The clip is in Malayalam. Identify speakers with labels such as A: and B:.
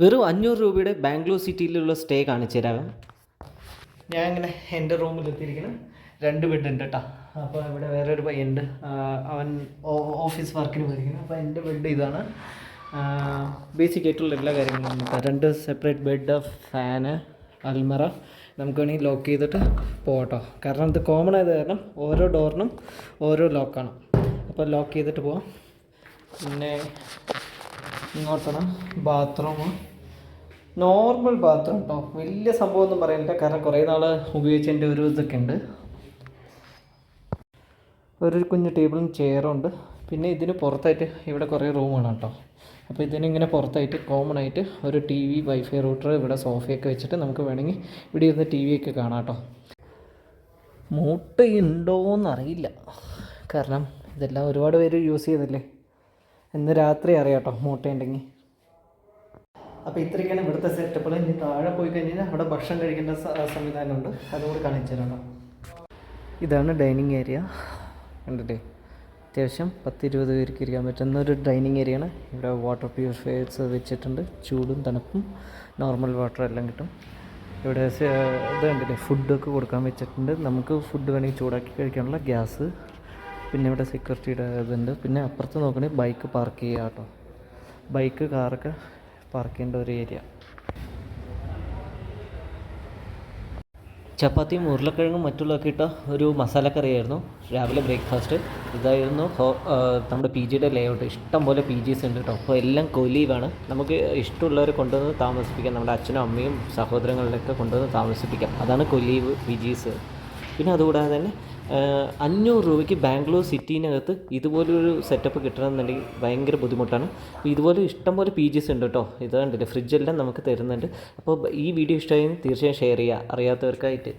A: വെറും അഞ്ഞൂറ് രൂപയുടെ ബാംഗ്ലൂർ സിറ്റിയിലുള്ള സ്റ്റേ കാണിച്ചു തരാം ഞാൻ ഇങ്ങനെ എന്റെ റൂമിൽ എത്തിയിരിക്കണം രണ്ട് ബെഡ് ഉണ്ട് കേട്ടോ. അപ്പോൾ ഇവിടെ വേറെ ഒരു പയ്യുണ്ട് അവൻ ഓഫീസ് വർക്കിന് പോയിരിക്കുന്നു. അപ്പോൾ എന്റെ ബെഡ് ഇതാണ്. ബേസിക് ആയിട്ടുള്ള എല്ലാ കാര്യങ്ങളും. രണ്ട് സെപ്പറേറ്റ് ബെഡ് ഫാന് അൽമറ. നമുക്ക് വേണമെങ്കിൽ ലോക്ക് ചെയ്തിട്ട് പോകട്ടോ കാരണം ഇത് കോമൺ ആയത് കാരണം ഓരോ ഡോറിനും ഓരോ ലോക്കാണ് അപ്പോൾ ലോക്ക് ചെയ്തിട്ട് പോവാം. പിന്നെ ഇങ്ങോട്ടാണ് ബാത്റൂം നോർമൽ ബാത്റൂം കേട്ടോ വലിയ സംഭവമൊന്നും പറയാനില്ല കാരണം കുറേ നാൾ ഉപയോഗിച്ചതിന്റെ ഒരു ഇതൊക്കെ ഉണ്ട്. ഒരു കുഞ്ഞ് ടേബിളും ചെയറും ഉണ്ട്. പിന്നെ ഇതിന് പുറത്തായിട്ട് ഇവിടെ കുറേ റൂമാണ് കേട്ടോ അപ്പോൾ ഇതിനിങ്ങനെ പുറത്തായിട്ട് കോമൺ ആയിട്ട് ഒരു ടി വി വൈഫൈ റൂട്ടർ ഇവിടെ സോഫയൊക്കെ വെച്ചിട്ട് നമുക്ക് വേണമെങ്കിൽ ഇവിടെ ഇരുന്ന് ടി വിയൊക്കെ കാണാം കേട്ടോ മൂട്ടയുണ്ടോയെന്നറിയില്ല കാരണം ഇതെല്ലാം ഒരുപാട് പേര് യൂസ് ചെയ്തല്ലേ? ഇന്ന് രാത്രി അറിയാട്ടോ കേട്ടോ മൂട്ടയുണ്ടെങ്കിൽ അപ്പോൾ ഇത്രയൊക്കെയാണ് ഇവിടുത്തെ സെറ്റപ്പുകൾ ഇനി താഴെ പോയി കഴിഞ്ഞാൽ അവിടെ ഭക്ഷണം കഴിക്കേണ്ട സംവിധാനമുണ്ട്. അതുകൂടി കാണിച്ചു തരാം ഇതാണ് ഡൈനിങ് ഏരിയ. കണ്ടിട്ടേ അത്യാവശ്യം പത്ത് ഇരുപത് പേർക്ക് ഇരിക്കാൻ പറ്റുന്ന ഒരു ഡൈനിങ് ഏരിയ ആണ്. ഇവിടെ വാട്ടർ പ്യൂരിഫയേഴ്സ് വെച്ചിട്ടുണ്ട്. ചൂടും തണുപ്പും നോർമൽ വാട്ടർ എല്ലാം കിട്ടും. ഇവിടെ ഇത് കണ്ടില്ലേ? ഫുഡൊക്കെ കൊടുക്കാൻ വെച്ചിട്ടുണ്ട്. നമുക്ക് ഫുഡ് വേണമെങ്കിൽ ചൂടാക്കി കഴിക്കാനുള്ള ഗ്യാസ് പിന്നെ ഇവിടെ സെക്യൂരിറ്റിയുടെ ഇതുണ്ട്. പിന്നെ അപ്പുറത്ത് നോക്കണേ ബൈക്ക് പാർക്ക് ചെയ്യുക കേട്ടോ. ബൈക്ക് കാറൊക്കെ പാർക്ക് ചെയ്യേണ്ട ഒരു ഏരിയ ചപ്പാത്തിയും ഉരുളക്കിഴങ്ങും മറ്റുള്ളതൊക്കെ ഇട്ട ഒരു മസാലക്കറിയായിരുന്നു. രാവിലെ ബ്രേക്ക്ഫാസ്റ്റ് ഇതായിരുന്നു ഹോ നമ്മുടെ പി ജിയുടെ ലേഔട്ട് ഇഷ്ടം പോലെ പി ജീസ് ഉണ്ട് കേട്ടോ. അപ്പോൾ എല്ലാം കൊലീവാണ്. നമുക്ക് ഇഷ്ടമുള്ളവരെ കൊണ്ടുവന്ന് താമസിപ്പിക്കാം. നമ്മുടെ അച്ഛനും അമ്മയും സഹോദരങ്ങളിലൊക്കെ കൊണ്ടുവന്ന് താമസിപ്പിക്കാം. അതാണ് കൊലീവ് പി ജീസ് പിന്നെ അതുകൂടാതെ തന്നെ അഞ്ഞൂറ് രൂപയ്ക്ക് ബാംഗ്ലൂർ സിറ്റീനകത്ത് ഇതുപോലൊരു സെറ്റപ്പ് കിട്ടണമെന്നുണ്ടെങ്കിൽ ഭയങ്കര ബുദ്ധിമുട്ടാണ്. ഇതുപോലെ ഇഷ്ടംപോലെ പി ജിസ് ഉണ്ട് കേട്ടോ. ഇത് കണ്ടില്ലേ ഫ്രിഡ്ജെല്ലാം നമുക്ക് തരുന്നുണ്ട്. അപ്പോൾ ഈ വീഡിയോ ഇഷ്ടമായി തീർച്ചയായും ഷെയർ ചെയ്യുക. അറിയാത്തവർക്കായിട്ട്.